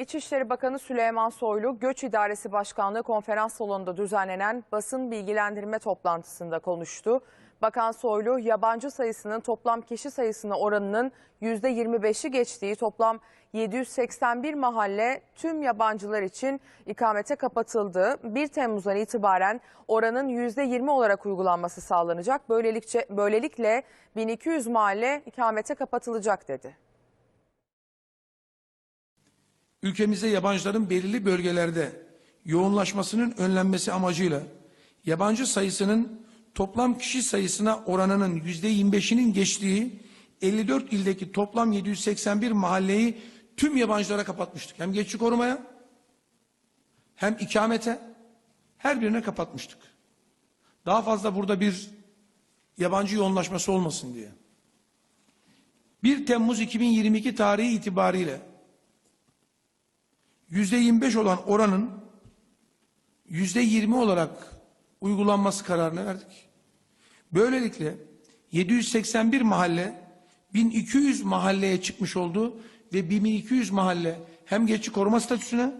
İçişleri Bakanı Süleyman Soylu, Göç İdaresi Başkanlığı konferans salonunda düzenlenen basın bilgilendirme toplantısında konuştu. Bakan Soylu, yabancı sayısının toplam kişi sayısına oranının %25'i geçtiği toplam 781 mahalle tüm yabancılar için ikamete kapatıldı. 1 Temmuz'dan itibaren oranın %20 olarak uygulanması sağlanacak. Böylelikle, böylelikle 1200 mahalle ikamete kapatılacak dedi. Ülkemize yabancıların belirli bölgelerde yoğunlaşmasının önlenmesi amacıyla yabancı sayısının toplam kişi sayısına oranının yüzde 25'inin geçtiği 54 ildeki toplam 781 mahalleyi tüm yabancılara kapatmıştık. Hem geçici korumaya hem ikamete her birine kapatmıştık. Daha fazla burada bir yabancı yoğunlaşması olmasın diye. 1 Temmuz 2022 tarihi itibariyle yüzde 25 olan oranın yüzde 20 olarak uygulanması kararını verdik. Böylelikle 781 mahalle 1200 mahalleye çıkmış oldu ve 1200 mahalle hem geçici koruma statüsüne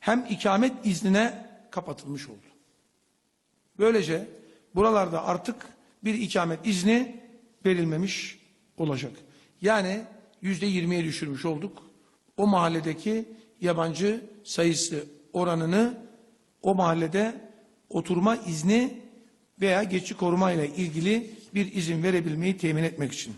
hem ikamet iznine kapatılmış oldu. Böylece buralarda artık bir ikamet izni verilmemiş olacak. Yani yüzde yirmiye düşürmüş olduk. O mahalledeki yabancı sayısı oranını o mahallede oturma izni veya geçici koruma ile ilgili bir izin verebilmeyi temin etmek için.